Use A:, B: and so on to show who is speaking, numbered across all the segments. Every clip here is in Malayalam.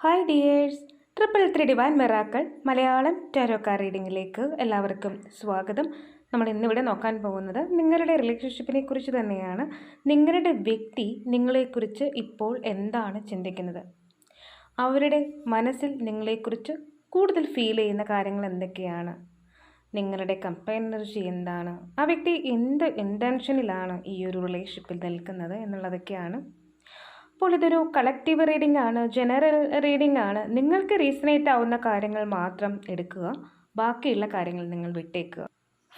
A: Hi dears triple three divine miracles Malayalam tarot card റീഡിങ്ങിലേക്ക് എല്ലാവർക്കും സ്വാഗതം. നമ്മൾ ഇന്നിവിടെ നോക്കാൻ പോകുന്നത് നിങ്ങളുടെ റിലേഷൻഷിപ്പിനെ കുറിച്ച് തന്നെയാണ്. നിങ്ങളുടെ വ്യക്തി നിങ്ങളെക്കുറിച്ച് ഇപ്പോൾ എന്താണ് ചിന്തിക്കുന്നത്? അവരുടെ മനസ്സിൽ നിങ്ങളെക്കുറിച്ച് കൂടുതൽ ഫീൽ ചെയ്യുന്ന കാര്യങ്ങൾ എന്തൊക്കെയാണ്? നിങ്ങളുടെ കമ്പൈൻ എനർജി എന്താണ്? ആ വ്യക്തി എന്ത് ഇന്റൻഷനിലാണ് ഈ ഒരു റിലേഷൻഷിപ്പിൽ നിൽക്കുന്നത് എന്നുള്ളതൊക്കെയാണ് അപ്പോൾ ഇതൊരു കളക്റ്റീവ് റീഡിംഗ് ആണ് ജനറൽ റീഡിംഗ് ആണ്. നിങ്ങൾക്ക് റീസണേറ്റ് ആവുന്ന കാര്യങ്ങൾ മാത്രം എടുക്കുക. ബാക്കിയുള്ള കാര്യങ്ങൾ നിങ്ങൾ വിട്ടേക്കുക.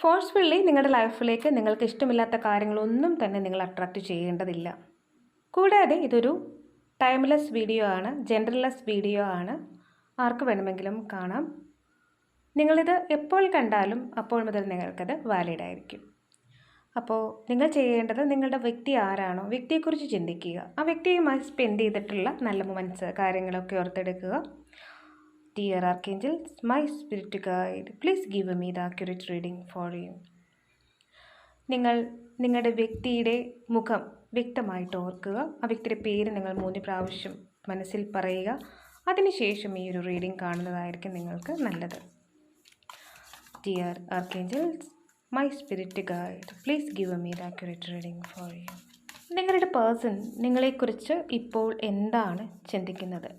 A: ഫോഴ്സ്ഫുള്ളി നിങ്ങളുടെ ലൈഫിലേക്ക് നിങ്ങൾക്ക് ഇഷ്ടമില്ലാത്ത കാര്യങ്ങളൊന്നും തന്നെ നിങ്ങൾ അട്രാക്റ്റ് ചെയ്യേണ്ടതില്ല. കൂടാതെ ഇതൊരു ടൈംലെസ് വീഡിയോ ആണ് ജെൻഡർലെസ് വീഡിയോ ആണ്. ആർക്ക് വേണമെങ്കിലും കാണാം. നിങ്ങളിത് എപ്പോൾ കണ്ടാലും അപ്പോൾ മുതൽ നിങ്ങൾക്കത് വാലിഡ് ആയിരിക്കും. അപ്പോൾ നിങ്ങൾ ചെയ്യേണ്ടത് നിങ്ങളുടെ വ്യക്തി ആരാണോ വ്യക്തിയെക്കുറിച്ച് ചിന്തിക്കുക. ആ വ്യക്തിയുമായി സ്പെൻഡ് ചെയ്തിട്ടുള്ള നല്ല മൊമെന്റ്സ് കാര്യങ്ങളൊക്കെ ഓർത്തെടുക്കുക. Dear archangels my spirit guide please give me the accurate reading for you നിങ്ങൾ നിങ്ങളുടെ വ്യക്തിയുടെ മുഖം വ്യക്തമായിട്ട് ഓർക്കുക. ആ വ്യക്തിയുടെ പേര് നിങ്ങൾ മൂന്ന് പ്രാവശ്യം മനസ്സിൽ പറയുക. അതിനുശേഷം ഈ ഒരു റീഡിംഗ് കാണുന്നതായിരിക്കും നിങ്ങൾക്ക് നല്ലത്. Dear archangels my spirit guide please give me the accurate reading for you നിങ്ങളുടെ പേഴ്സൺ നിങ്ങളെക്കുറിച്ച് ഇപ്പോൾ എന്താണ് ചിന്തിക്കുന്നത്?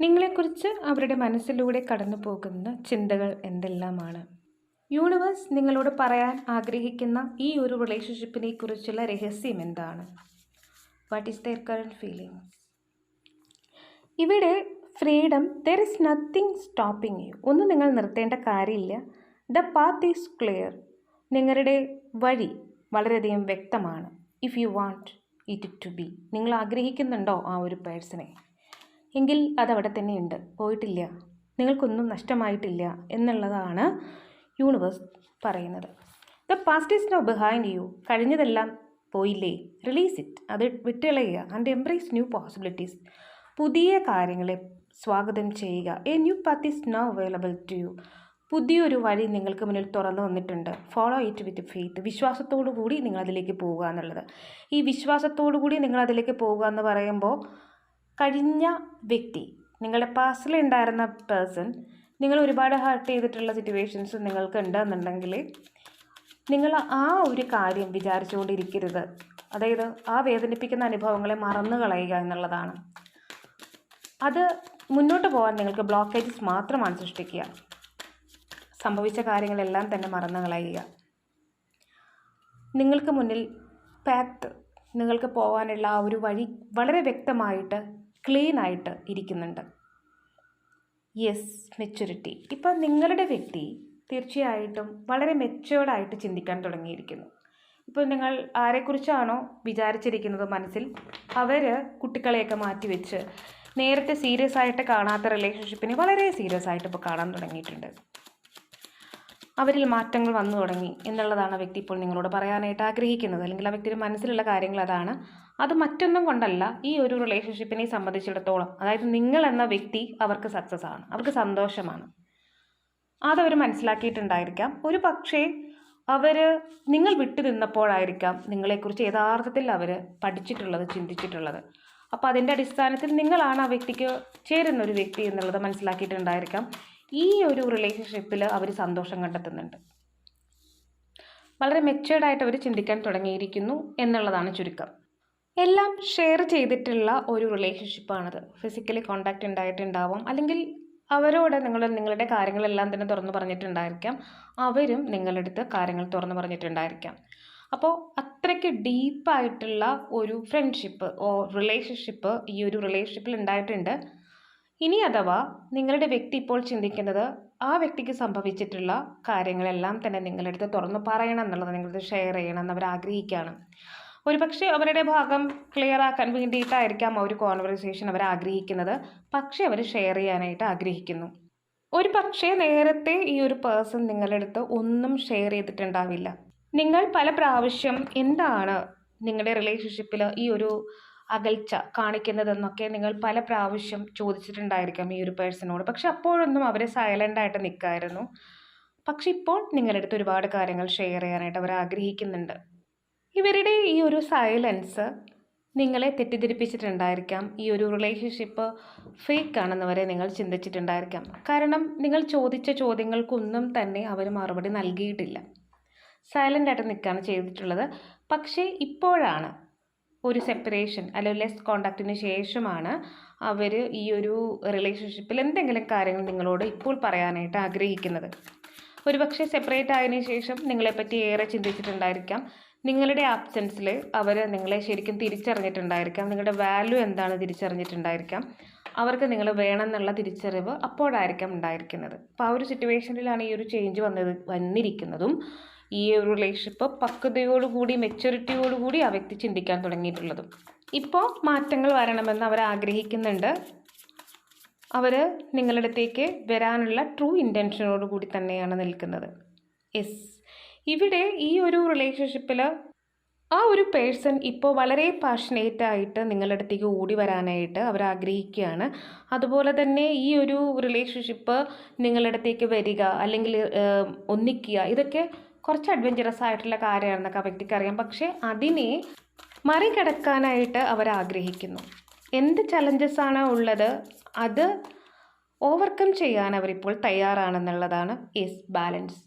A: നിങ്ങളെക്കുറിച്ച് അവരുടെ മനസ്സിലൂടെ കടന്നു പോകുന്ന ചിന്തകൾ എന്തെല്ലാമാണ്? യൂണിവേഴ്സ് നിങ്ങളോട് പറയാൻ ആഗ്രഹിക്കുന്ന ഈ ഒരു റിലേഷൻഷിപ്പിനെ കുറിച്ചുള്ള രഹസ്യം എന്താണ്? What is their current feeling ഇവിടെ freedom there is nothing stopping you ഒന്നും നിങ്ങൾ നിർത്തേണ്ട കാര്യമില്ല. ദ പാത്ത് ഈസ് ക്ലിയർ നിങ്ങളുടെ വഴി വളരെയധികം വ്യക്തമാണ്. If you want it to be നിങ്ങൾ ആഗ്രഹിക്കുന്നുണ്ടോ ആ ഒരു പേഴ്സണെ? എങ്കിൽ അതവിടെ തന്നെ ഉണ്ട് പോയിട്ടില്ല. നിങ്ങൾക്കൊന്നും നഷ്ടമായിട്ടില്ല എന്നുള്ളതാണ് യൂണിവേഴ്സ് പറയുന്നത്. The past is now behind you കഴിഞ്ഞതെല്ലാം പോയില്ലേ? റിലീസ് ഇറ്റ് അത് വിട്ടിളയുക. ആൻഡ് എംബ്രേസ് ന്യൂ പോസിബിലിറ്റീസ് പുതിയ കാര്യങ്ങളെ സ്വാഗതം ചെയ്യുക. A new path is now available to you പുതിയൊരു വഴി നിങ്ങൾക്ക് മുന്നിൽ തുറന്നു വന്നിട്ടുണ്ട്. ഫോളോ ഇറ്റ് വിത്ത് ഫെയ്ത്ത് വിശ്വാസത്തോടു കൂടി നിങ്ങൾ അതിലേക്ക് പോവുക എന്നുള്ളത്. ഈ വിശ്വാസത്തോടു കൂടി നിങ്ങൾ അതിലേക്ക് പോവുക എന്ന് പറയുമ്പോൾ കഴിഞ്ഞ വ്യക്തി നിങ്ങളുടെ പാസ്റ്റിൽ ഉണ്ടായിരുന്ന പേഴ്സൺ നിങ്ങൾ ഒരുപാട് ഹർട്ട് ചെയ്തിട്ടുള്ള സിറ്റുവേഷൻസ് നിങ്ങൾക്ക് ഉണ്ടെന്നുണ്ടെങ്കിൽ നിങ്ങൾ ആ ഒരു കാര്യം വിചാരിച്ചുകൊണ്ടിരിക്കരുത്. അതായത് ആ വേദനിപ്പിക്കുന്ന അനുഭവങ്ങളെ മറന്നു കളയുക എന്നുള്ളതാണ്. അത് മുന്നോട്ട് പോകാൻ നിങ്ങൾക്ക് ബ്ലോക്കേജസ് മാത്രമാണ് സൃഷ്ടിക്കുക. സംഭവിച്ച കാര്യങ്ങളെല്ലാം തന്നെ മറന്നു കളയുക നിങ്ങൾക്ക് മുന്നിൽ പാത്ത് നിങ്ങൾക്ക് പോകാനുള്ള ആ ഒരു വഴി വളരെ വ്യക്തമായിട്ട് ക്ലീൻ ആയിട്ട് ഇരിക്കുന്നുണ്ട്. യെസ് മെച്യൂരിറ്റി ഇപ്പം നിങ്ങളുടെ വ്യക്തി തീർച്ചയായിട്ടും വളരെ മെച്ചുവേർഡായിട്ട് ചിന്തിക്കാൻ തുടങ്ങിയിരിക്കുന്നു. ഇപ്പോൾ നിങ്ങൾ ആരെക്കുറിച്ചാണോ വിചാരിച്ചിരിക്കുന്നത് മനസ്സിൽ അവർ കുട്ടികളെയൊക്കെ മാറ്റിവെച്ച് നേരത്തെ സീരിയസ് ആയിട്ട് കാണാത്ത റിലേഷൻഷിപ്പിനെ വളരെ സീരിയസ് ആയിട്ട് ഇപ്പോൾ കാണാൻ തുടങ്ങിയിട്ടുണ്ട്. അവരിൽ മാറ്റങ്ങൾ വന്നു തുടങ്ങി എന്നുള്ളതാണ് ആ വ്യക്തി ഇപ്പോൾ നിങ്ങളോട് പറയാനായിട്ട് ആഗ്രഹിക്കുന്നത്. അല്ലെങ്കിൽ ആ വ്യക്തിയുടെ മനസ്സിലുള്ള കാര്യങ്ങൾ അതാണ്. അത് മറ്റൊന്നും കൊണ്ടല്ല ഈ ഒരു റിലേഷൻഷിപ്പിനെ സംബന്ധിച്ചിടത്തോളം. അതായത് നിങ്ങൾ എന്ന വ്യക്തി അവർക്ക് സക്സസ് ആണ്. അവർക്ക് സന്തോഷമാണ്. അതവർ മനസ്സിലാക്കിയിട്ടുണ്ടായിരിക്കാം. ഒരു പക്ഷേ അവർ നിങ്ങൾ വിട്ടു നിന്നപ്പോഴായിരിക്കാം നിങ്ങളെക്കുറിച്ച് യഥാർത്ഥത്തിൽ അവർ പഠിച്ചിട്ടുള്ളത് ചിന്തിച്ചിട്ടുള്ളത്. അപ്പോൾ അതിന്റെ അടിസ്ഥാനത്തിൽ നിങ്ങളാണ് ആ വ്യക്തിക്ക് ചേരുന്ന ഒരു വ്യക്തി എന്നുള്ളത് മനസ്സിലാക്കിയിട്ടുണ്ടായിരിക്കാം. ഈ ഒരു റിലേഷൻഷിപ്പിൽ അവർ സന്തോഷം കണ്ടെത്തുന്നുണ്ട്. വളരെ മെച്ചേർഡായിട്ട് അവർ ചിന്തിക്കാൻ തുടങ്ങിയിരിക്കുന്നു എന്നുള്ളതാണ് ചുരുക്കം. എല്ലാം ഷെയർ ചെയ്തിട്ടുള്ള ഒരു റിലേഷൻഷിപ്പാണത് ഫിസിക്കലി കോണ്ടാക്റ്റ് ഉണ്ടായിട്ടുണ്ടാവാം. അല്ലെങ്കിൽ അവരോട് നിങ്ങൾ നിങ്ങളുടെ കാര്യങ്ങളെല്ലാം തന്നെ തുറന്നു പറഞ്ഞിട്ടുണ്ടായിരിക്കാം. അവരും നിങ്ങളുടെ അടുത്ത് കാര്യങ്ങൾ തുറന്നു പറഞ്ഞിട്ടുണ്ടായിരിക്കാം. അപ്പോൾ അത്രയ്ക്ക് ഡീപ്പായിട്ടുള്ള ഒരു ഫ്രണ്ട്ഷിപ്പ് ഓ റിലേഷൻഷിപ്പ് ഈ ഒരു റിലേഷൻഷിപ്പിൽ ഉണ്ടായിട്ടുണ്ട്. ഇനി അഥവാ നിങ്ങളുടെ വ്യക്തി ഇപ്പോൾ ചിന്തിക്കുന്നത് ആ വ്യക്തിക്ക് സംഭവിച്ചിട്ടുള്ള കാര്യങ്ങളെല്ലാം തന്നെ നിങ്ങളുടെ അടുത്ത് തുറന്ന് പറയണം എന്നുള്ളത് നിങ്ങളുടെ ഷെയർ ചെയ്യണം എന്ന് അവർ ആഗ്രഹിക്കുകയാണ്. ഒരുപക്ഷെ അവരുടെ ഭാഗം ക്ലിയർ ആക്കാൻ വേണ്ടിയിട്ടായിരിക്കാം ആ ഒരു കോൺവെർസേഷൻ അവർ ആഗ്രഹിക്കുന്നത്. പക്ഷേ അവർ ഷെയർ ചെയ്യാനായിട്ട് ആഗ്രഹിക്കുന്നു. ഒരു പക്ഷേ നേരത്തെ ഈ ഒരു പേഴ്സൺ നിങ്ങളുടെ അടുത്ത് ഒന്നും ഷെയർ ചെയ്തിട്ടുണ്ടാവില്ല. നിങ്ങൾ പല പ്രാവശ്യം എന്താണ് നിങ്ങളുടെ റിലേഷൻഷിപ്പിൽ ഈ ഒരു അകൽച്ച കാണിക്കുന്നതെന്നൊക്കെ നിങ്ങൾ പല പ്രാവശ്യം ചോദിച്ചിട്ടുണ്ടായിരിക്കാം ഈ ഒരു പേഴ്സണോട്. പക്ഷെ അപ്പോഴൊന്നും അവർ സൈലന്റായിട്ട് നിൽക്കായിരുന്നു പക്ഷെ ഇപ്പോൾ നിങ്ങളുടെ അടുത്ത് ഒരുപാട് കാര്യങ്ങൾ ഷെയർ ചെയ്യാനായിട്ട് അവർ ആഗ്രഹിക്കുന്നുണ്ട്. ഇവരുടെ ഈ ഒരു സൈലൻസ് നിങ്ങളെ തെറ്റിദ്ധരിപ്പിച്ചിട്ടുണ്ടായിരിക്കാം. ഈ ഒരു റിലേഷൻഷിപ്പ് ഫേക്ക് ആണെന്ന് വരെ നിങ്ങൾ ചിന്തിച്ചിട്ടുണ്ടായിരിക്കാം. കാരണം നിങ്ങൾ ചോദിച്ച ചോദ്യങ്ങൾക്കൊന്നും തന്നെ അവർ മറുപടി നൽകിയിട്ടില്ല. സൈലന്റായിട്ട് നിൽക്കുകയാണ് ചെയ്തിട്ടുള്ളത്. പക്ഷേ ഇപ്പോഴാണ് ഒരു സെപ്പറേഷൻ അല്ലെങ്കിൽ ലെസ് കോണ്ടാക്റ്റിന് ശേഷമാണ് അവർ ഈ ഒരു റിലേഷൻഷിപ്പിൽ എന്തെങ്കിലും കാര്യങ്ങൾ നിങ്ങളോട് ഇപ്പോൾ പറയാനായിട്ട് ആഗ്രഹിക്കുന്നത്. ഒരുപക്ഷെ സെപ്പറേറ്റ് ആയതിനു ശേഷം നിങ്ങളെപ്പറ്റി ഏറെ ചിന്തിച്ചിട്ടുണ്ടായിരിക്കാം. നിങ്ങളുടെ ആബ്സെൻസിൽ അവർ നിങ്ങളെ ശരിക്കും തിരിച്ചറിഞ്ഞിട്ടുണ്ടായിരിക്കാം. നിങ്ങളുടെ വാല്യൂ എന്താണ് തിരിച്ചറിഞ്ഞിട്ടുണ്ടായിരിക്കാം. അവർക്ക് നിങ്ങൾ വേണമെന്നുള്ള തിരിച്ചറിവ് അപ്പോഴായിരിക്കാം ഉണ്ടായിരിക്കുന്നത്. അപ്പോൾ ആ ഒരു സിറ്റുവേഷനിലാണ് ഈ ഒരു ചേഞ്ച് വന്നത് വന്നിരിക്കുന്നതും. ഈ ഒരു റിലേഷൻഷിപ്പ് പക്വതയോടുകൂടി മെച്യൂരിറ്റിയോടുകൂടി ആ വ്യക്തി ചിന്തിക്കാൻ തുടങ്ങിയിട്ടുള്ളതും. ഇപ്പോൾ മാറ്റങ്ങൾ വരണമെന്ന് അവർ ആഗ്രഹിക്കുന്നുണ്ട്. അവർ നിങ്ങളുടെ അടുത്തേക്ക് വരാനുള്ള ട്രൂ ഇന്റൻഷനോട് കൂടി തന്നെയാണ് നിൽക്കുന്നത്. യെസ് ഇവിടെ ഈ ഒരു റിലേഷൻഷിപ്പിൽ ആ ഒരു പേഴ്സൺ ഇപ്പോൾ വളരെ പാഷനേറ്റ് ആയിട്ട് നിങ്ങളുടെ അടുത്തേക്ക് ഓടി വരാനായിട്ട് അവർ ആഗ്രഹിക്കുകയാണ്. അതുപോലെ തന്നെ ഈ ഒരു റിലേഷൻഷിപ്പ് നിങ്ങളുടെ അടുത്തേക്ക് വരിക അല്ലെങ്കിൽ ഒന്നിക്കുക ഇതൊക്കെ കുറച്ച് അഡ്വഞ്ചറസ് ആയിട്ടുള്ള കാര്യമാണെന്നൊക്കെ ആ വ്യക്തിക്ക് അറിയാം. പക്ഷേ അതിനെ മറികടക്കാനായിട്ട് അവർ ആഗ്രഹിക്കുന്നു എന്ത് ചലഞ്ചസ് ആണ് ഉള്ളത് അത് ഓവർകം ചെയ്യാൻ അവരിപ്പോൾ തയ്യാറാണെന്നുള്ളതാണ് ഈസ് ബാലൻസ്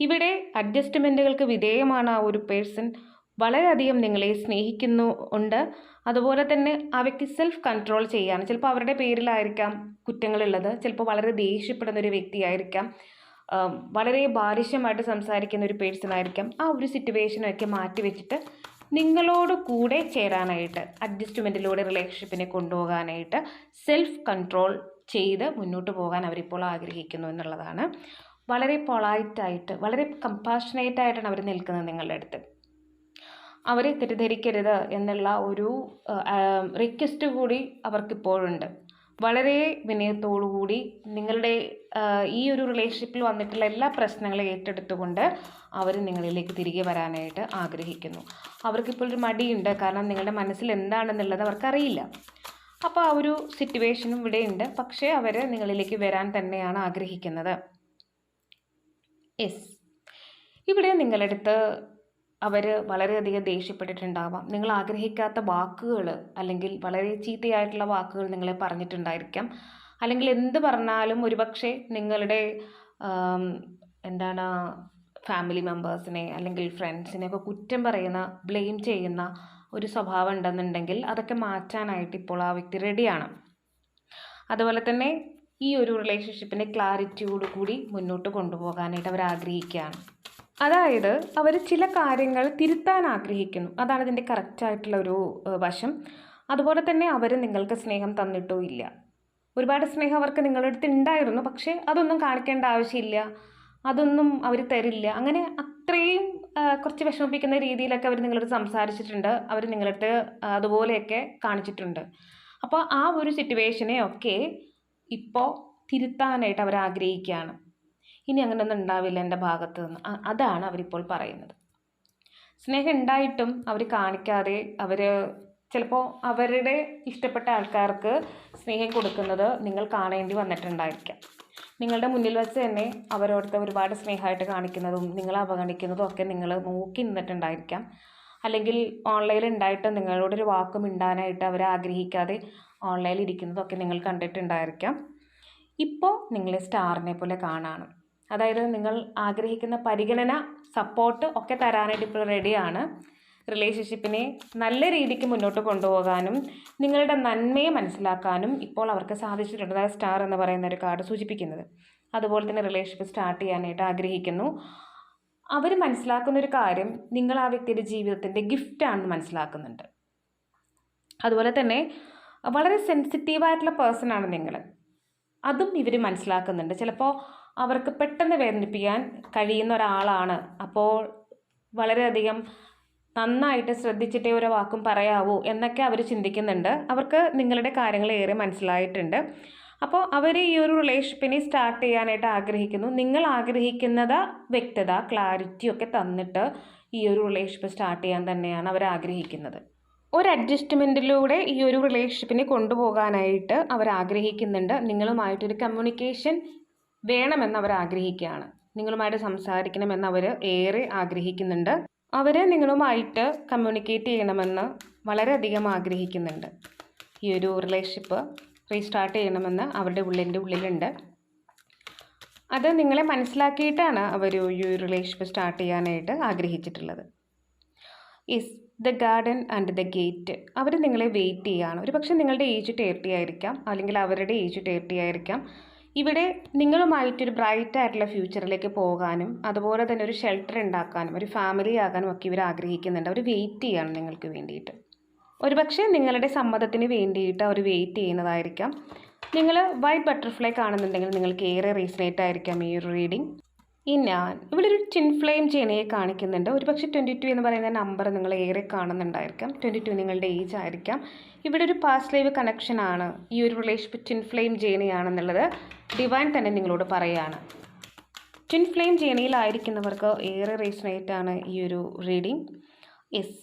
A: ഇവിടെ അഡ്ജസ്റ്റ്മെന്റുകൾക്ക് വിധേയമാണ് ആ ഒരു പേഴ്സൺ വളരെയധികം നിങ്ങളെ സ്നേഹിക്കുന്നു ഉണ്ട്. അതുപോലെ തന്നെ ആ വ്യക്തി സെൽഫ് കൺട്രോൾ ചെയ്യാണ്. ചിലപ്പോൾ അവരുടെ പേരിലായിരിക്കാം കുറ്റങ്ങളുള്ളത്. ചിലപ്പോൾ വളരെ ദേഷ്യപ്പെടുന്ന ഒരു വ്യക്തിയായിരിക്കാം. വളരെ ബാലിഷ്യമായിട്ട് സംസാരിക്കുന്ന ഒരു പേഴ്സൺ ആയിരിക്കാം. ആ ഒരു സിറ്റുവേഷനൊക്കെ മാറ്റി വെച്ചിട്ട് നിങ്ങളോട് കൂടെ ചേരാനായിട്ട് അഡ്ജസ്റ്റ്മെന്റിലൂടെ റിലേഷൻഷിപ്പിനെ കൊണ്ടുപോകാനായിട്ട് സെൽഫ് കൺട്രോൾ ചെയ്ത് മുന്നോട്ട് പോകാൻ അവരിപ്പോൾ ആഗ്രഹിക്കുന്നു എന്നുള്ളതാണ്. വളരെ പൊളൈറ്റായിട്ട് വളരെ കമ്പാഷനേറ്റ് ആയിട്ടാണ് അവർ നിൽക്കുന്നത് നിങ്ങളുടെ അടുത്ത്. അവരെ തെറ്റിദ്ധരിക്കരുത് എന്നുള്ള ഒരു റിക്വസ്റ്റ് കൂടി അവർക്കിപ്പോഴുണ്ട്. വളരെ വിനയത്തോടുകൂടി നിങ്ങളുടെ ഈ ഒരു റിലേഷൻഷിപ്പിൽ വന്നിട്ടുള്ള എല്ലാ പ്രശ്നങ്ങളും ഏറ്റെടുത്തുകൊണ്ട് അവർ നിങ്ങളിലേക്ക് തിരികെ വരാനായിട്ട് ആഗ്രഹിക്കുന്നു. അവർക്കിപ്പോൾ ഒരു മടിയുണ്ട്. കാരണം നിങ്ങളുടെ മനസ്സിൽ എന്താണെന്നുള്ളത് അവർക്കറിയില്ല. അപ്പോൾ ആ ഒരു സിറ്റുവേഷനും ഇവിടെയുണ്ട്. പക്ഷേ അവർ നിങ്ങളിലേക്ക് വരാൻ തന്നെയാണ് ആഗ്രഹിക്കുന്നത്. യെസ് ഇവിടെ നിങ്ങളടുത്ത് അവർ വളരെയധികം ദേഷ്യപ്പെട്ടിട്ടുണ്ടാവാം. നിങ്ങൾ ആഗ്രഹിക്കാത്ത വാക്കുകൾ അല്ലെങ്കിൽ വളരെ ചീത്തയായിട്ടുള്ള വാക്കുകൾ നിങ്ങളെ പറഞ്ഞിട്ടുണ്ടായിരിക്കാം. അല്ലെങ്കിൽ എന്ത് പറഞ്ഞാലും ഒരുപക്ഷെ നിങ്ങളുടെ എന്താണ് ഫാമിലി മെമ്പേഴ്സിനെ അല്ലെങ്കിൽ ഫ്രണ്ട്സിനെ ഒക്കെ കുറ്റം പറയുന്ന ബ്ലെയിം ചെയ്യുന്ന ഒരു സ്വഭാവം ഉണ്ടെന്നുണ്ടെങ്കിൽ അതൊക്കെ മാറ്റാനായിട്ട് ഇപ്പോൾ ആ വ്യക്തി റെഡിയാണ്. അതുപോലെ തന്നെ ഈ ഒരു റിലേഷൻഷിപ്പിനെ ക്ലാരിറ്റിയോടുകൂടി മുന്നോട്ട് കൊണ്ടുപോകാനായിട്ട് അവർ ആഗ്രഹിക്കുകയാണ്. അതായത് അവർ ചില കാര്യങ്ങൾ തിരുത്താൻ ആഗ്രഹിക്കുന്നു. അതാണ് ഇതിന്റെ കറക്റ്റായിട്ടുള്ള ഒരു വശം. അതുപോലെ തന്നെ അവർ നിങ്ങൾക്ക് സ്നേഹം തന്നിട്ടോ ഇല്ല. ഒരുപാട് സ്നേഹം അവർക്ക് നിങ്ങളുടെ അടുത്ത് ഉണ്ടായിരുന്നു പക്ഷേ അതൊന്നും കാണിക്കേണ്ട ആവശ്യമില്ല. അതൊന്നും അവർ തരില്ല. അങ്ങനെ അത്രയും കുറച്ച് വിഷമിപ്പിക്കുന്ന രീതിയിലൊക്കെ അവർ നിങ്ങളടുത്ത് സംസാരിച്ചിട്ടുണ്ട്. അവർ നിങ്ങളടുത്ത് അതുപോലെയൊക്കെ കാണിച്ചിട്ടുണ്ട്. അപ്പോൾ ആ ഒരു സിറ്റുവേഷനെ ഒക്കെ ഇപ്പോൾ തിരുത്താനായിട്ട് അവർ ആഗ്രഹിക്കുകയാണ്. ഇനി അങ്ങനെയൊന്നും ഉണ്ടാവില്ല എന്റെ ഭാഗത്ത് നിന്ന്. അതാണ് അവരിപ്പോൾ പറയുന്നത്. സ്നേഹം ഉണ്ടായിട്ടും അവർ കാണിക്കാതെ അവർ ചിലപ്പോൾ അവരുടെ ഇഷ്ടപ്പെട്ട ആൾക്കാർക്ക് സ്നേഹം കൊടുക്കുന്നത് നിങ്ങൾ കാണേണ്ടി വന്നിട്ടുണ്ടായിരിക്കാം. നിങ്ങളുടെ മുന്നിൽ വെച്ച് തന്നെ അവരോടത്ത് ഒരുപാട് സ്നേഹമായിട്ട് കാണിക്കുന്നതും നിങ്ങളെ അവഗണിക്കുന്നതും ഒക്കെ നിങ്ങൾ നോക്കി നിന്നിട്ടുണ്ടായിരിക്കാം. അല്ലെങ്കിൽ ഓൺലൈനിൽ ഉണ്ടായിട്ട് നിങ്ങളോടൊരു വാക്കും ഇണ്ടാനായിട്ട് അവർ ആഗ്രഹിക്കാതെ ഓൺലൈനിൽ ഇരിക്കുന്നതൊക്കെ നിങ്ങൾ കണ്ടിട്ടുണ്ടായിരിക്കാം. ഇപ്പോൾ നിങ്ങളെ സ്റ്റാറിനെ പോലെ കാണാണ്. അതായത് നിങ്ങൾ ആഗ്രഹിക്കുന്ന പരിഗണന സപ്പോർട്ട് ഒക്കെ തരാനായിട്ട് ഇപ്പോൾ റെഡിയാണ് റിലേഷൻഷിപ്പിനെ നല്ല രീതിക്ക് മുന്നോട്ട് കൊണ്ടുപോകാനും നിങ്ങളുടെ നന്മയെ മനസ്സിലാക്കാനും ഇപ്പോൾ അവർക്ക് സാധിച്ചിട്ടുണ്ട്. അതായത് സ്റ്റാർ എന്ന് പറയുന്ന ഒരു കാർഡ് സൂചിപ്പിക്കുന്നത്. അതുപോലെ തന്നെ റിലേഷൻഷിപ്പ് സ്റ്റാർട്ട് ചെയ്യാനായിട്ട് ആഗ്രഹിക്കുന്നു. അവർ മനസ്സിലാക്കുന്ന ഒരു കാര്യം നിങ്ങൾ ആ വ്യക്തിയുടെ ജീവിതത്തിന്റെ ഗിഫ്റ്റാണെന്ന് മനസ്സിലാക്കുന്നുണ്ട്. അതുപോലെ തന്നെ വളരെ സെൻസിറ്റീവായിട്ടുള്ള പേഴ്സൺ ആണ് നിങ്ങൾ. അതും ഇവർ മനസ്സിലാക്കുന്നുണ്ട്. ചിലപ്പോൾ അവർക്ക് പെട്ടെന്ന് വേദനിപ്പിക്കാൻ കഴിയുന്ന ഒരാളാണ്. അപ്പോൾ വളരെയധികം നന്നായിട്ട് ശ്രദ്ധിച്ചിട്ടേ ഒരു വാക്കും പറയാവൂ എന്നൊക്കെ അവർ ചിന്തിക്കുന്നുണ്ട്. അവർക്ക് നിങ്ങളുടെ കാര്യങ്ങൾ ഏറെ മനസ്സിലായിട്ടുണ്ട്. അപ്പോൾ അവർ ഈ ഒരു റിലേഷൻഷിപ്പിനെ സ്റ്റാർട്ട് ചെയ്യാനായിട്ട് ആഗ്രഹിക്കുന്നു. നിങ്ങൾ ആഗ്രഹിക്കുന്നത് വ്യക്തത ക്ലാരിറ്റി ഒക്കെ തന്നിട്ട് ഈ ഒരു റിലേഷൻഷിപ്പ് സ്റ്റാർട്ട് ചെയ്യാൻ തന്നെയാണ് അവർ ആഗ്രഹിക്കുന്നത്. ഒരു അഡ്ജസ്റ്റ്മെന്റിലൂടെ ഈ ഒരു റിലേഷൻഷിപ്പിനെ കൊണ്ടുപോകാനായിട്ട് അവർ ആഗ്രഹിക്കുന്നുണ്ട്. നിങ്ങളുമായിട്ടൊരു കമ്മ്യൂണിക്കേഷൻ വേണമെന്ന് അവർ ആഗ്രഹിക്കുകയാണ് നിങ്ങളുമായിട്ട് സംസാരിക്കണമെന്ന് അവർ ഏറെ ആഗ്രഹിക്കുന്നുണ്ട്. അവർ നിങ്ങളുമായിട്ട് കമ്മ്യൂണിക്കേറ്റ് ചെയ്യണമെന്ന് വളരെയധികം ആഗ്രഹിക്കുന്നുണ്ട്. ഈ ഒരു റിലേഷൻഷിപ്പ് റീസ്റ്റാർട്ട് ചെയ്യണമെന്ന് അവരുടെ ഉള്ളിന്റെ ഉള്ളിലുണ്ട്. അത് നിങ്ങളെ മനസ്സിലാക്കിയിട്ടാണ് അവർ ഈ റിലേഷൻഷിപ്പ് സ്റ്റാർട്ട് ചെയ്യാനായിട്ട് ആഗ്രഹിച്ചിട്ടുള്ളത്. Is the garden and the gate അവർ നിങ്ങളെ വെയിറ്റ് ചെയ്യുകയാണ് ഒരു പക്ഷേ നിങ്ങളുടെ ഏജ് തേർട്ടി ആയിരിക്കാം അല്ലെങ്കിൽ അവരുടെ ഏജ് തേർട്ടി ആയിരിക്കാം. ഇവിടെ നിങ്ങളുമായിട്ടൊരു ബ്രൈറ്റ് ആയിട്ടുള്ള ഫ്യൂച്ചറിലേക്ക് പോകാനും അതുപോലെ തന്നെ ഒരു ഷെൽട്ടർ ഉണ്ടാക്കാനും ഒരു ഫാമിലി ആകാനും ഒക്കെ ഇവർ ആഗ്രഹിക്കുന്നുണ്ട്. അവർ വെയിറ്റ് ചെയ്യാണ് നിങ്ങൾക്ക് വേണ്ടിയിട്ട്. ഒരുപക്ഷെ നിങ്ങളുടെ സമ്മതത്തിന് വേണ്ടിയിട്ട് അവർ വെയിറ്റ് ചെയ്യുന്നതായിരിക്കാം. നിങ്ങൾ വൈറ്റ് ബട്ടർഫ്ലൈ കാണുന്നുണ്ടെങ്കിൽ നിങ്ങൾക്ക് ഏറെ റീസണേറ്റ് ആയിരിക്കാം ഈ ഒരു റീഡിംഗ് ഈ ഞാൻ ഇവിടെ ഒരു ടിൻ ഫ്ലെയിം ജേനയെ കാണിക്കുന്നുണ്ട്. ഒരുപക്ഷെ ട്വന്റി ടു എന്ന് പറയുന്ന നമ്പർ നിങ്ങൾ ഏറെ കാണുന്നുണ്ടായിരിക്കാം. ട്വന്റി ടു നിങ്ങളുടെ ഏജ് ആയിരിക്കാം. ഇവിടെ ഒരു പാസ്റ്റ് ലൈവ് കണക്ഷനാണ് ഈ ഒരു റിലേഷൻഷിപ്പ് ടിൻ ഫ്ലെയിം ജേനയാണെന്നുള്ളത് ഡിവൈൻ തന്നെ നിങ്ങളോട് പറയുകയാണ് ട്വിൻ ഫ്ലെയിം ജേനയിലായിരിക്കുന്നവർക്ക് ഏറെ ആണ് ഈ ഒരു റീഡിംഗ് യെസ്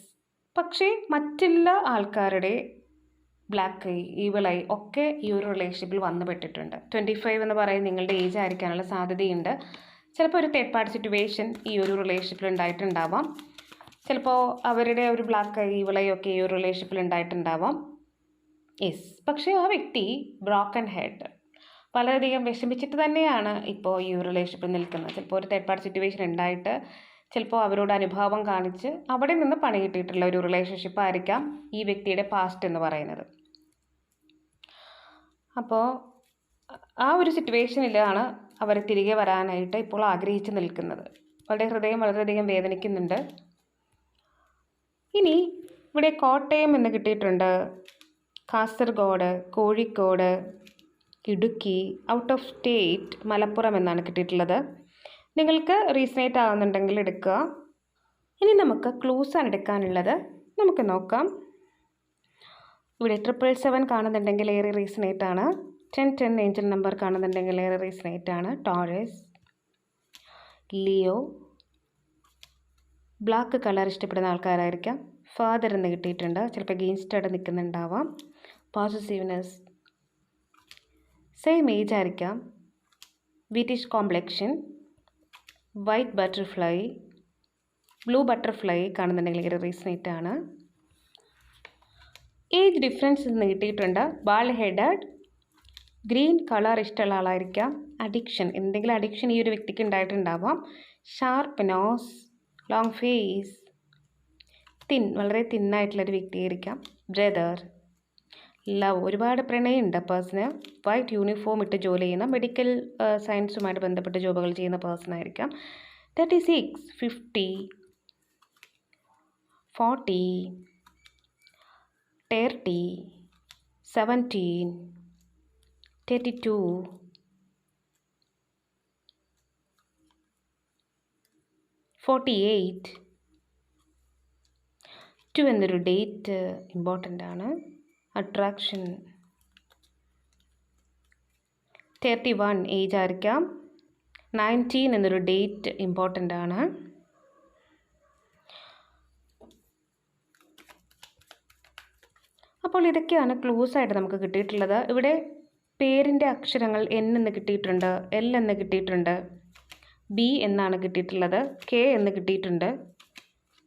A: പക്ഷേ മറ്റെല്ലാ ആൾക്കാരുടെ ബ്ലാക്ക് ഐ ഈവിൾ ഐ ഒക്കെ ഈ ഒരു റിലേഷൻഷിപ്പിൽ വന്നുപെട്ടിട്ടുണ്ട്. ട്വന്റി ഫൈവ് എന്ന് പറയുന്നത് നിങ്ങളുടെ ഏജ് ആയിരിക്കാനുള്ള സാധ്യതയുണ്ട്. ചിലപ്പോൾ ഒരു തേർഡ് പാർട്ടി സിറ്റുവേഷൻ ഈ ഒരു റിലേഷൻഷിപ്പിൽ ഉണ്ടായിട്ടുണ്ടാവാം. ചിലപ്പോൾ അവരുടെ ഒരു ബ്ലാക്ക് ഐ ഈ ഒരു റിലേഷൻഷിപ്പിൽ ഉണ്ടായിട്ടുണ്ടാവാം. യെസ് പക്ഷേ ആ വ്യക്തി ബ്രോക്കൺ ഹെഡ് വളരെയധികം വിഷമിച്ചിട്ട് തന്നെയാണ് ഇപ്പോൾ ഈ ഒരു റിലേഷൻഷിപ്പിൽ നിൽക്കുന്നത്. ചിലപ്പോൾ ഒരു തേർഡ് പാർട്ടി സിറ്റുവേഷൻ ഉണ്ടായിട്ട് ചിലപ്പോൾ അവരോട് അനുഭാവം കാണിച്ച് അവിടെ നിന്ന് പണി കിട്ടിയിട്ടുള്ള ഒരു റിലേഷൻഷിപ്പ് ആയിരിക്കാം ഈ വ്യക്തിയുടെ പാസ്റ്റ് എന്ന് പറയുന്നത്. അപ്പോൾ ആ ഒരു സിറ്റുവേഷനിലാണ് അവർ തിരികെ വരാനായിട്ട് ഇപ്പോൾ ആഗ്രഹിച്ചു നിൽക്കുന്നത്. അവരുടെ ഹൃദയം വളരെയധികം വേദനിക്കുന്നുണ്ട്. ഇനി ഇവിടെ കോട്ടയം എന്ന് കിട്ടിയിട്ടുണ്ട്. Kasaragod Kozhikode Idukki out of state Malappuram എന്നാണ് കിട്ടിയിട്ടുള്ളത്. നിങ്ങൾക്ക് റീസണേറ്റ് ആകുന്നുണ്ടെങ്കിൽ എടുക്കുക. ഇനി നമുക്ക് ക്ലൂസ് ആണ് എടുക്കാനുള്ളത്. നമുക്ക് നോക്കാം. ഇവിടെ ട്രിപ്പിൾ സെവൻ കാണുന്നുണ്ടെങ്കിൽ ഏറെ റീസണേറ്റ് ആണ്. ടെൻ ടെൻ ഏഞ്ചൽ നമ്പർ കാണുന്നുണ്ടെങ്കിൽ ഏറെ റീസണേറ്റ് ആണ്. ടോറസ് ലിയോ ബ്ലാക്ക് കളർ ഇഷ്ടപ്പെടുന്ന ആൾക്കാരായിരിക്കാം. ഫാദർ എന്ന് കിട്ടിയിട്ടുണ്ട്. ചിലപ്പോൾ ഗെയിൻസ്റ്റായിട്ട് നിൽക്കുന്നുണ്ടാവാം പോസിറ്റീവ്നെസ് സെയിം ഏജ് ആയിരിക്കാം. Wheatish complexion white butterfly blue butterfly കാണുന്നുണ്ടെങ്കിൽ ഒരു റീസണേറ്റ് ആണ്. ഏജ് ഡിഫറൻസ് എന്ന് കിട്ടിയിട്ടുണ്ട്. ബാൾ ഹെഡഡ് ഗ്രീൻ കളർ ഇഷ്ടമുള്ള ആളായിരിക്കാം. അഡിക്ഷൻ. എന്തെങ്കിലും അഡിക്ഷൻ ഈ ഒരു വ്യക്തിക്ക് ഉണ്ടായിട്ടുണ്ടാവാം. Sharp nose long face thin വളരെ തിന്നായിട്ടുള്ളൊരു വ്യക്തിയായിരിക്കാം. ബ്രദർ. ലവ്. ഒരുപാട് പ്രണയമുണ്ട് പേഴ്സണ്. വൈറ്റ് യൂണിഫോം ഇട്ട് ജോലി ചെയ്യുന്ന മെഡിക്കൽ സയൻസുമായിട്ട് ബന്ധപ്പെട്ട് ജോബുകൾ ചെയ്യുന്ന പേഴ്സൺ ആയിരിക്കാം thirty six. Fifty. Forty. Thirty. Seventeen. Thirty two forty eight two എന്നൊരു ഡേറ്റ് ഇമ്പോർട്ടന്റ് ആണ്. അട്രാക്ഷൻ തേർട്ടി വൺ ഏജ് ആയിരിക്കാം. നയന്റീൻ എന്നൊരു ഡേറ്റ് ഇമ്പോർട്ടന്റ് ആണ്. അപ്പോൾ ഇതൊക്കെയാണ് ക്ലൂസ് ആയിട്ട് നമുക്ക് കിട്ടിയിട്ടുള്ളത്. ഇവിടെ പേരിന്റെ അക്ഷരങ്ങൾ എൻ എന്ന് കിട്ടിയിട്ടുണ്ട് എൽ എന്ന് കിട്ടിയിട്ടുണ്ട് ബി എന്നാണ് കിട്ടിയിട്ടുള്ളത് കെ എന്ന് കിട്ടിയിട്ടുണ്ട്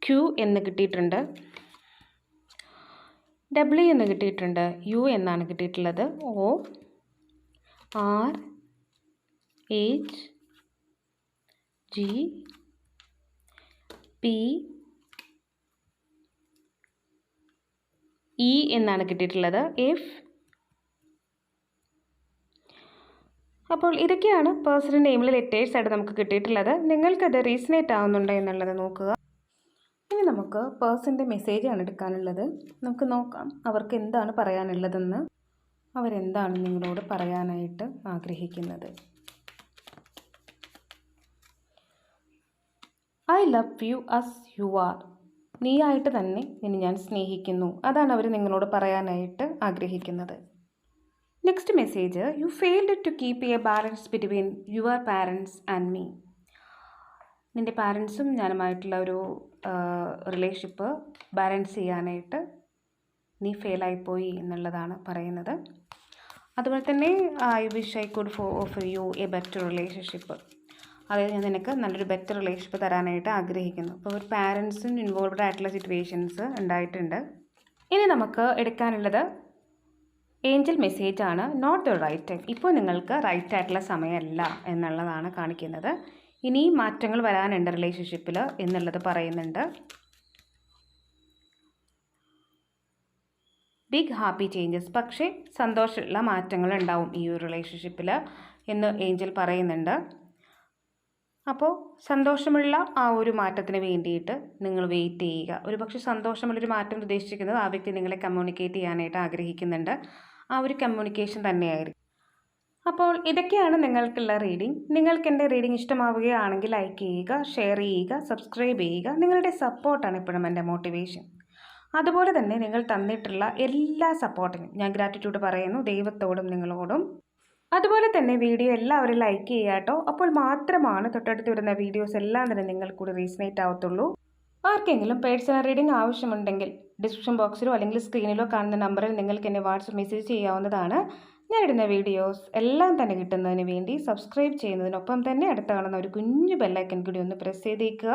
A: ക്യു എന്ന് കിട്ടിയിട്ടുണ്ട് ഡബ്ല്യു എന്ന് കിട്ടിയിട്ടുണ്ട് യു എന്നാണ് കിട്ടിയിട്ടുള്ളത്. O R H G P E എന്നാണ് കിട്ടിയിട്ടുള്ളത്. എഫ് അപ്പോൾ ഇതൊക്കെയാണ് പേഴ്സണൽ നെയിമിൽ ലെറ്റേഴ്സ് ആയിട്ട് നമുക്ക് കിട്ടിയിട്ടുള്ളത്. നിങ്ങൾക്കത് റീസണേറ്റ് ആവുന്നുണ്ടോ എന്നുള്ളത് നോക്കുക. ഇനി നമുക്ക് പേഴ്സന്റെ മെസ്സേജാണ് എടുക്കാനുള്ളത്. നമുക്ക് നോക്കാം അവർക്ക് എന്താണ് പറയാനുള്ളതെന്ന്. അവരെന്താണ് നിങ്ങളോട് പറയാനായിട്ട് ആഗ്രഹിക്കുന്നത്. I love you as you are നീയായിട്ട് തന്നെ ഇനി ഞാൻ സ്നേഹിക്കുന്നു. അതാണ് അവർ നിങ്ങളോട് പറയാനായിട്ട് ആഗ്രഹിക്കുന്നത്. Next message you failed to keep a balance between your parents and me നിന്റെ പാരൻസും ഞാനുമായിട്ടുള്ള ഒരു റിലേഷൻഷിപ്പ് ബാലൻസ് ചെയ്യാനായിട്ട് നീ ഫെയിലായിപ്പോയി എന്നുള്ളതാണ് പറയുന്നത്. അതുപോലെ തന്നെ ഐ വിഷ് ഐ കുഡ് ഫോ offer you a better relationship അതായത് ഞാൻ നിനക്ക് നല്ലൊരു ബെറ്റർ റിലേഷൻഷിപ്പ് തരാനായിട്ട് ആഗ്രഹിക്കുന്നു. അപ്പോൾ ഒരു പാരൻസും ഇൻവോൾവ്ഡ് ആയിട്ടുള്ള സിറ്റുവേഷൻസ് ഉണ്ടായിട്ടുണ്ട്. ഇനി നമുക്ക് എടുക്കാനുള്ളത് ഏഞ്ചൽ മെസ്സേജ് ആണ് നോട്ട് ദ റൈറ്റ് ടൈം. ഇപ്പോൾ നിങ്ങൾക്ക് റൈറ്റ് ആയിട്ടുള്ള സമയമല്ല എന്നുള്ളതാണ് കാണിക്കുന്നത്. ഇനി മാറ്റങ്ങൾ വരാനുണ്ട് റിലേഷൻഷിപ്പിൽ എന്നുള്ളത് പറയുന്നുണ്ട്. ബിഗ് ഹാപ്പി ചേഞ്ചസ് പക്ഷേ സന്തോഷമുള്ള മാറ്റങ്ങൾ ഉണ്ടാവും ഈ ഒരു റിലേഷൻഷിപ്പിൽ എന്ന് ഏഞ്ചൽ പറയുന്നുണ്ട്. അപ്പോൾ സന്തോഷമുള്ള ആ ഒരു മാറ്റത്തിന് വേണ്ടിയിട്ട് നിങ്ങൾ വെയിറ്റ് ചെയ്യുക. ഒരു പക്ഷേ സന്തോഷമുള്ളൊരു മാറ്റം ഉദ്ദേശിക്കുന്നത് ആ വ്യക്തി നിങ്ങളെ കമ്മ്യൂണിക്കേറ്റ് ചെയ്യാനായിട്ട് ആഗ്രഹിക്കുന്നുണ്ട്. ആ ഒരു കമ്മ്യൂണിക്കേഷൻ തന്നെയായിരിക്കും. അപ്പോൾ ഇതൊക്കെയാണ് നിങ്ങൾക്കുള്ള റീഡിംഗ് നിങ്ങൾക്ക് എന്റെ റീഡിംഗ് ഇഷ്ടമാവുകയാണെങ്കിൽ ലൈക്ക് ചെയ്യുക ഷെയർ ചെയ്യുക സബ്സ്ക്രൈബ് ചെയ്യുക. നിങ്ങളുടെ സപ്പോർട്ടാണ് എപ്പോഴും എന്റെ മോട്ടിവേഷൻ അതുപോലെ തന്നെ നിങ്ങൾ തന്നിട്ടുള്ള എല്ലാ സപ്പോർട്ടിനും ഞാൻ ഗ്രാറ്റിറ്റ്യൂഡ് പറയുന്നു ദൈവത്തോടും നിങ്ങളോടും. അതുപോലെ തന്നെ വീഡിയോ എല്ലാവരും ലൈക്ക് ചെയ്യുക കേട്ടോ. അപ്പോൾ മാത്രമാണ് തൊട്ടടുത്ത് വരുന്ന വീഡിയോസ് എല്ലാം തന്നെ നിങ്ങൾ കൂടി റീസണേറ്റ് ആവത്തുള്ളൂ. ആർക്കെങ്കിലും പേഴ്സണൽ റീഡിംഗ് ആവശ്യമുണ്ടെങ്കിൽ ഡിസ്ക്രിപ്ഷൻ ബോക്സിലോ അല്ലെങ്കിൽ സ്ക്രീനിലോ കാണുന്ന നമ്പറിൽ നിങ്ങൾക്ക് എന്നെ വാട്സപ്പ് മെസ്സേജ് ചെയ്യാവുന്നതാണ്. ഞാൻ ഇടുന്ന വീഡിയോസ് എല്ലാം തന്നെ കിട്ടുന്നതിന് വേണ്ടി സബ്സ്ക്രൈബ് ചെയ്യുന്നതിനൊപ്പം തന്നെ അടുത്ത കാണുന്ന ഒരു കുഞ്ഞു ബെല്ലൈക്കൻ കൂടി ഒന്ന് പ്രസ് ചെയ്തേക്കുക.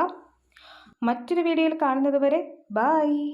A: മറ്റൊരു വീഡിയോയിൽ കാണുന്നത് വരെ ബായ്